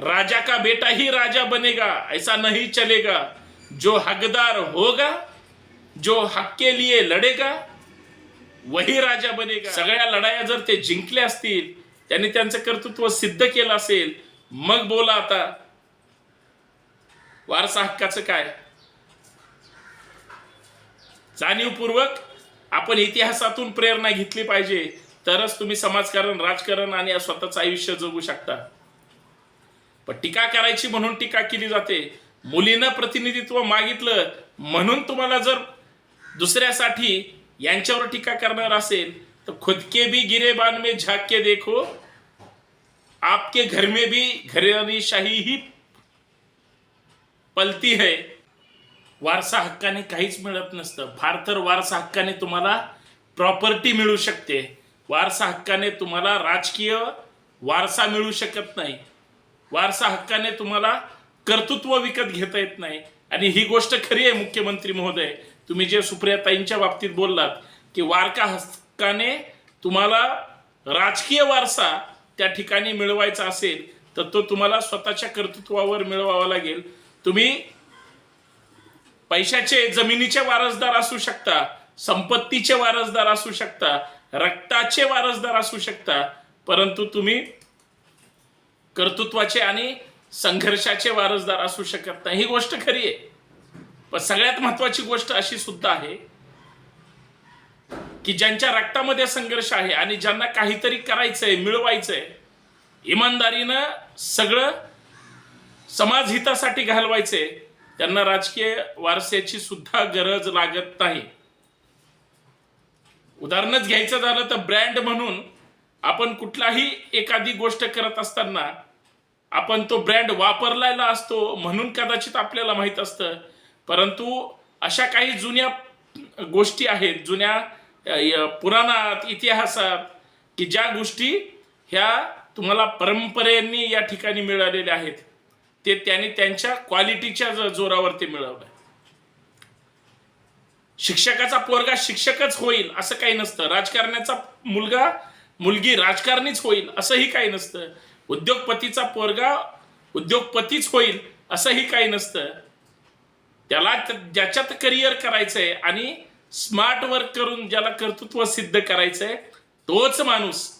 राजा का बेटा ही राजा बनेगा ऐसा नहीं चलेगा। जो हकदार होगा जो हक के लिए लढेगा वही राजा बनेगा। सगळ्या लढाया जर ते जिंकले असतील त्यांनी त्यांचं कर्तृत्व सिद्ध केलं असेल मग बोला आता वारसा हक्काचं काय? जाणीवपूर्वक आपण इतिहासातून प्रेरणा घेतली पाहिजे तरच तुम्ही समाजकारण राजकारण आणि स्वतःचं आयुष्य जगू शकता. पण टीका करायची म्हणून टीका केली जाते. मुलीनं प्रतिनिधित्व मागितलं म्हणून तुम्हाला जर दुसऱ्यासाठी यांच्यावर टीका करणार असेल तर खुदके भी गिरेबान में झाक के देखो आपके घर में भी घराणी शाही ही पलती है. वारसा हक्काने काहीच मिळत नसतं. फार तर वारसा हक्काने तुम्हाला प्रॉपर्टी मिळू शकते. वारसा हक्काने तुम्हाला राजकीय वारसा मिळू शकत नाही. वारसा हक्काने तुम्हाला कर्तृत्व विकत घेता येत नाही. आणि ही गोष्ट खरी आहे मुख्यमंत्री महोदय. तुम्ही जे सुप्रियाताईंच्या बाबतीत बोललात की वारका हक्काने तुम्हाला राजकीय वारसा त्या ठिकाणी मिळवायचा असेल तर तो तुम्हाला स्वतःच्या कर्तृत्वावर मिळवावा लागेल. तुम्ही पैशाचे जमिनीचे वारसदार असू शकता संपत्तीचे वारसदार असू शकता रक्ताचे वारसदार असू शकता परंतु तुम्ही कर्तृत्वाचे आणि संघर्षाचे वारसदार असू शकत नाही. ही गोष्ट खरी आहे. पण सगळ्यात महत्वाची गोष्ट अशी सुद्धा आहे की ज्यांच्या रक्तामध्ये संघर्ष आहे आणि ज्यांना काहीतरी करायचंय मिळवायचंय इमानदारीनं सगळं समाजहितासाठी घालवायचंय त्यांना राजकीय वारसेची सुद्धा गरज लागत नाही. उदाहरणच घ्यायचं झालं तर ब्रँड म्हणून आपण कुठलाही एखादी गोष्ट करत असताना आपण तो ब्रँड वापरलेला असतो म्हणून कदाचित आपल्याला माहीत असतं. परंतु अशा काही जुन्या गोष्टी आहेत जुन्या पुराणात इतिहासात की ज्या गोष्टी ह्या तुम्हाला परंपरेने या ठिकाणी मिळालेल्या आहेत ते त्यांनी त्यांच्या क्वालिटीच्या जोरावर ते मिळवलं. शिक्षकाचा पोरगा शिक्षकच होईल असं काही नसतं. राजकारण्याचा मुलगा मुलगी राजकारणीच होईल असंही काही नसतं. उद्योगपतीचा पोरगा उद्योगपतीच होईल असंही काही नसतं. त्याला ज्याच्यात करिअर करायचंय आणि स्मार्ट वर्क करून ज्याला कर्तृत्व सिद्ध करायचंय तोच माणूस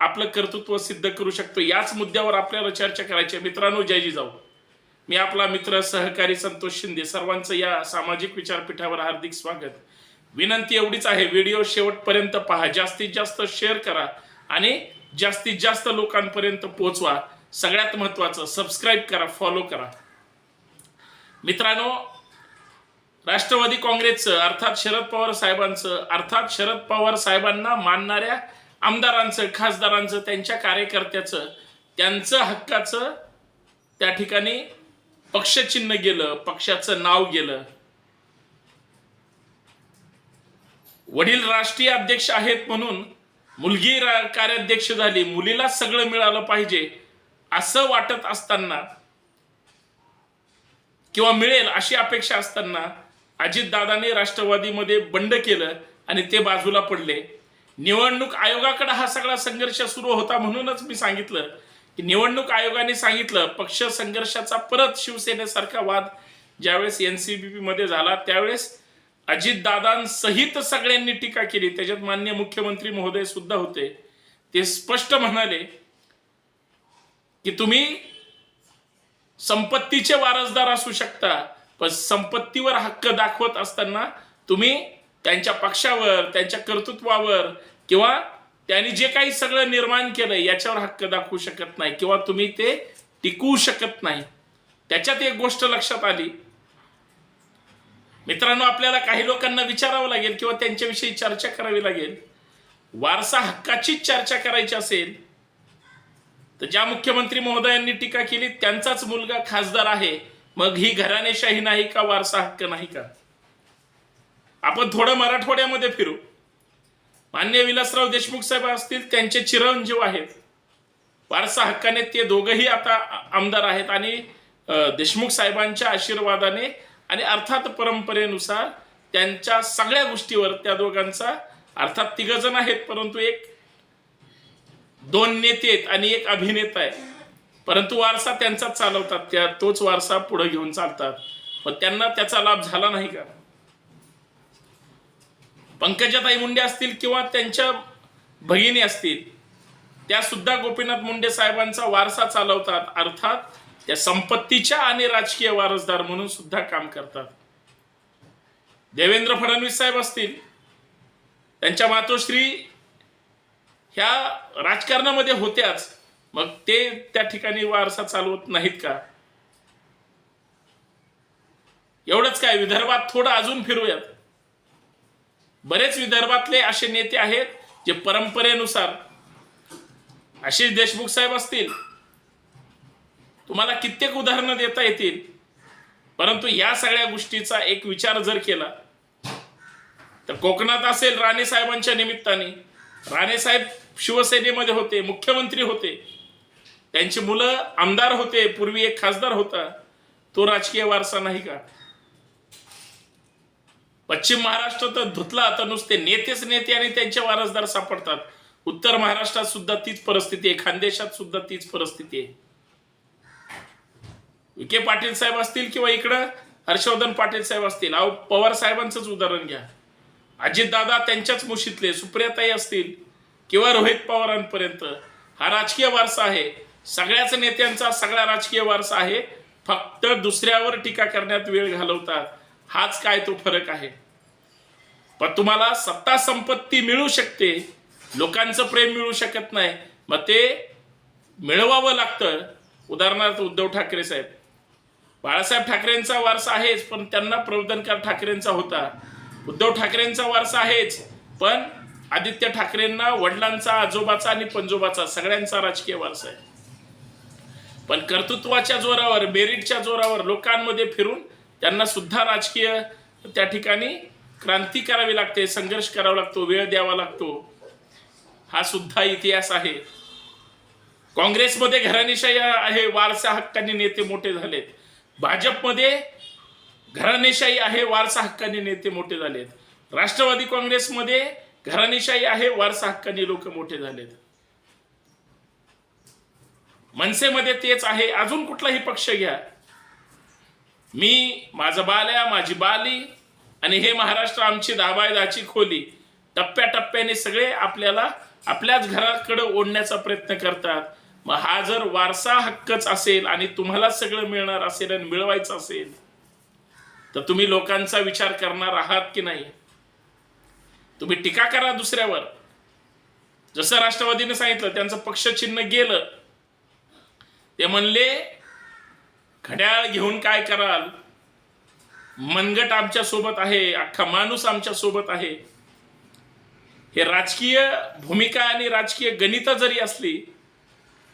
आपलं कर्तृत्व सिद्ध करू शकतो. याच मुद्द्यावर आपल्याला चर्चा करायची आहे. मित्रांनो जय जाऊ मी आपला मित्र सहकारी संतोष शिंदे. सर्वांचं या सामाजिक विचारपीठावर हार्दिक स्वागत. विनंती एवढीच आहे व्हिडिओ शेवटपर्यंत पहा. जास्तीत जास्त शेअर करा आणि जास्तीत जास्त लोकांपर्यंत पोहोचवा. सगळ्यात महत्वाचं सबस्क्राईब करा फॉलो करा. मित्रांनो राष्ट्रवादी काँग्रेसचं अर्थात शरद पवार साहेबांचं अर्थात शरद पवार साहेबांना मानणाऱ्या आमदारांचं खासदारांचं त्यांच्या कार्यकर्त्याचं त्यांचं हक्काचं त्या ठिकाणी पक्षचिन्ह गेलं पक्षाचं नाव गेलं. वडील राष्ट्रीय अध्यक्ष आहेत म्हणून मुलगी कार्याध्यक्ष झाली मुलीला सगळं मिळालं पाहिजे असं वाटत असताना किंवा मिळेल अशी अपेक्षा असताना अजितदादाने राष्ट्रवादीमध्ये बंड केलं आणि ते बाजूला पडले. निवडणूक आयोगाकडे हा सगळा संघर्ष सुरू होता म्हणूनच मी सांगितलं की निवडणूक आयोगाने सांगितलं पक्ष संघर्षाचा परत शिवसेनेसारखा वाद ज्यावेळेस एन सी बी मध्ये झाला त्यावेळेस अजितदादांसहित सगळ्यांनी टीका केली. त्याच्यात मान्य मुख्यमंत्री महोदय सुद्धा होते. ते स्पष्ट म्हणाले की तुम्ही संपत्तीचे वारसदार असू शकता पण संपत्तीवर हक्क दाखवत असताना तुम्ही त्यांच्या पक्षावर त्यांच्या कर्तृत्वावर किंवा त्यांनी जे काही सगळं निर्माण केलं याच्यावर हक्क दाखवू शकत नाही किंवा तुम्ही ते टिकवू शकत नाही. त्याच्यात एक गोष्ट लक्षात आली. मित्रांनो आपल्याला काही लोकांना विचारावं लागेल किंवा त्यांच्याविषयी चर्चा करावी लागेल. वारसा हक्काचीच चर्चा करायची असेल तर ज्या मुख्यमंत्री महोदयांनी टीका केली त्यांचाच मुलगा खासदार आहे. मग ही घराणेशाही नाही का वारसा हक्क नाही का? आपण थोडं मराठवाड्यामध्ये फिरू. मान्य विलासराव देशमुख साहेब असतील त्यांचे चिरंजीव आहेत. वारसा हक्काने ते दोघंही आता आमदार आहेत आणि देशमुख साहेबांच्या आशीर्वादाने आणि अर्थात परंपरेनुसार त्यांच्या सगळ्या गोष्टीवर त्या दोघांचा अर्थात तिघ जण आहेत परंतु एक दोन नेते आहेत आणि एक अभिनेता आहे. परंतु वारसा त्यांचाच चालवतात त्या तोच वारसा पुढे घेऊन चालतात. पण त्यांना त्याचा लाभ झाला नाही का? पंकजाताई मुंडे असतील किंवा त्यांच्या भगिनी असतील त्या सुद्धा गोपीनाथ मुंडे साहेबांचा वारसा चालवतात. अर्थात त्या संपत्तीच्या आणि राजकीय वारसदार म्हणून सुद्धा काम करतात. देवेंद्र फडणवीस साहेब असतील त्यांच्या मातोश्री ह्या राजकारणामध्ये होत्याच मग ते त्या ठिकाणी वारसा चालवत नाहीत का? एवढंच काय विदर्भात थोडं अजून फिरूयात. बरेच विदर्भातले असे नेते आहेत जे परंपरेनुसार आशिष देशमुख साहेब असतील तुम्हाला कित्येक उदाहरणं देता येतील. परंतु या सगळ्या गोष्टीचा एक विचार जर केला तर कोकणात असेल राणे साहेबांच्या निमित्ताने. राणे साहेब शिवसेनेमध्ये होते मुख्यमंत्री होते. त्यांची मुलं आमदार होते पूर्वी एक खासदार होता. तो राजकीय वारसा नाही का? पश्चिम महाराष्ट्र तर धुतला तर नुसते नेतेच नेते आणि त्यांचे वारसदार सापडतात. उत्तर महाराष्ट्रात सुद्धा तीच परिस्थिती आहे खानदेशात सुद्धा तीच परिस्थिती आहे. विखे पाटील साहेब असतील किंवा इकडं हर्षवर्धन पाटील साहेब असतील अहो पवार साहेबांचंच उदाहरण घ्या. अजितदादा त्यांच्याच मुशीतले सुप्रियाताई असतील किंवा रोहित पवारांपर्यंत. हा राजकीय वारसा आहे. सगळ्याच नेत्यांचा सगळा राजकीय वारसा आहे. फक्त दुसऱ्यावर टीका करण्यात वेळ घालवतात हाच काय तो फरक आहे. पण तुम्हाला सत्ता संपत्ती मिळू शकते. लोकांचं प्रेम मिळू शकत नाही. मग ते मिळवावं लागतं. उदाहरणार्थ उद्धव ठाकरे साहेब बाळासाहेब ठाकरेंचा वारसा आहेच पण त्यांना प्रबोधनकार ठाकरेंचा होता. उद्धव ठाकरेंचा वारसा आहेच पण आदित्य ठाकरेंना वडिलांचा आजोबाचा आणि पंजोबाचा सगळ्यांचा राजकीय वारसा आहे. पण कर्तृत्वाच्या जोरावर मेरिटच्या जोरावर लोकांमध्ये फिरून त्यांना सुद्धा राजकीय त्या ठिकाणी क्रांती करावी लागते संघर्ष करावा लागतो वेळ द्यावा लागतो. हा सुद्धा इतिहास आहे. काँग्रेसमध्ये घराणेशाही आहे वारसा हक्काने नेते मोठे झालेत. भाजपमध्ये घराणेशाही आहे वारसा हक्काने नेते मोठे झालेत. राष्ट्रवादी काँग्रेसमध्ये घराणेशाही आहे वारसा हक्काने लोक मोठे झालेत. मनसेमध्ये तेच आहे अजून कुठलाही पक्ष घ्या. मी माझं बाल्या माझी बाली आणि हे महाराष्ट्र आमची दाबायदाची खोली टप्प्याटप्प्याने सगळे आपल्याला आपल्याच घराकडे ओढण्याचा प्रयत्न करतात. मग हा जर वारसा हक्कच असेल आणि तुम्हाला सगळं मिळणार असेल आणि मिळवायचं असेल तर तुम्ही लोकांचा विचार करणार आहात की नाही? तुम्ही टीका करा दुसऱ्यावर. जसं राष्ट्रवादीने सांगितलं त्यांचं पक्ष चिन्ह गेलं. ते म्हणले घड्याळ घेऊन काय कराल? मनगट आमच्यासोबत आहे अख्खा माणूस आमच्यासोबत आहे. हे राजकीय भूमिका आणि राजकीय गणिता जरी असली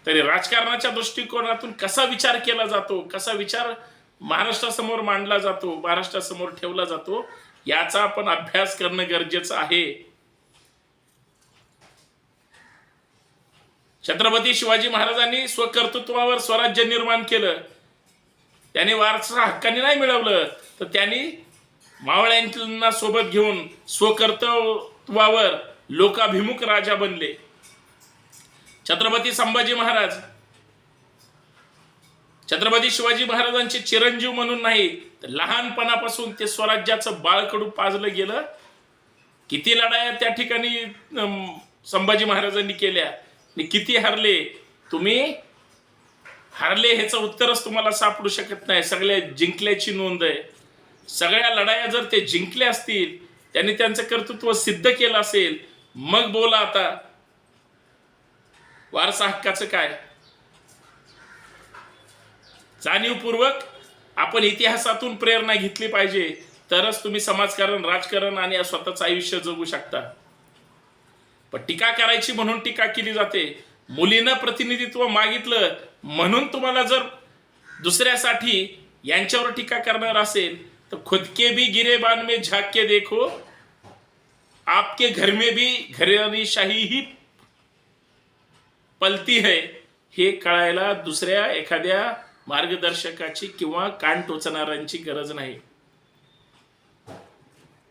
तरी राजकारणाच्या दृष्टिकोनातून कसा विचार केला जातो कसा विचार महाराष्ट्रासमोर मांडला जातो महाराष्ट्रासमोर ठेवला जातो याचा आपण अभ्यास करणं गरजेचं आहे. छत्रपती शिवाजी महाराजांनी स्वकर्तृत्वावर स्वराज्य निर्माण केलं. त्याने वारसा हक्काने नाही मिळवलं तर त्यांनी मावळ्यांना सोबत घेऊन स्वकर्तृत्वावर लोकाभिमुख राजा बनले. छत्रपती संभाजी महाराज. छत्रपती शिवाजी महाराजांचे चिरंजीव म्हणून नाही तर लहानपणापासून ते स्वराज्याचं बाळकडू पाजलं गेलं. किती लढाया त्या ठिकाणी संभाजी महाराजांनी केल्या आणि किती हरले. तुम्ही हरले ह्याचं उत्तरच तुम्हाला सापडू शकत नाही. सगळ्या जिंकल्याची नोंद आहे. सगळ्या लढाया जर ते जिंकले असतील त्यांनी त्यांचं कर्तृत्व सिद्ध केलं असेल मग बोला आता. वारसा हक्काचं काय? जाणीवपूर्वक आपण इतिहासातून प्रेरणा घेतली पाहिजे तरच तुम्ही समाजकारण राजकारण आणि स्वतःचं आयुष्य जगू शकता. पण टीका करायची म्हणून टीका केली जाते. मुलीनं प्रतिनिधित्व मागितलं म्हणून तुम्हाला जर दुसऱ्यासाठी यांच्यावर टीका करणार असेल तर खुदके भी गिरेबान में झाक के देखो आपके घर में भी घराणी शाही ही पलती है हे कळायला दुसऱ्या एखाद्या मार्गदर्शकाची किंवा कान टोचणाऱ्यांची गरज नाही.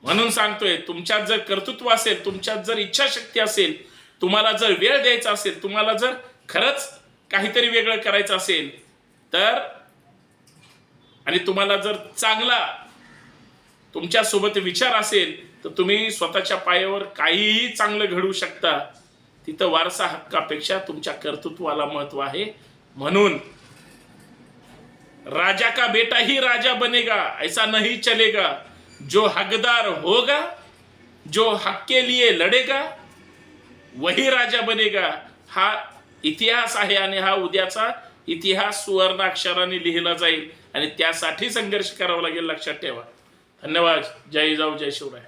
म्हणून सांगतोय तुमच्यात जर कर्तृत्व असेल तुमच्यात जर इच्छाशक्ती असेल तुम्हाला जर वेळ द्यायचा असेल तुम्हाला जर खरंच काहीतरी वेगळं करायचं असेल तर आणि तुम्हाला जर चांगला तुमच्यासोबत विचार असेल तर तुम्ही स्वतःच्या पायावर काहीही चांगलं घडवू शकता. तिथं वारसा हक्कापेक्षा तुमच्या कर्तृत्वाला महत्त्व आहे. म्हणून राजा का बेटा ही राजा बनेगा ऐसा नहीं चलेगा. जो हकदार होगा जो हक के लिए लढेगा वही राजा बनेगा. हा इतिहास आहे आणि हा उद्याचा इतिहास सुवर्ण अक्षराने लिहिला जाईल. आणि त्यासाठी संघर्ष करावा लागेल लक्षात ठेवा. धन्यवाद. जय जाऊ जय शिवराय.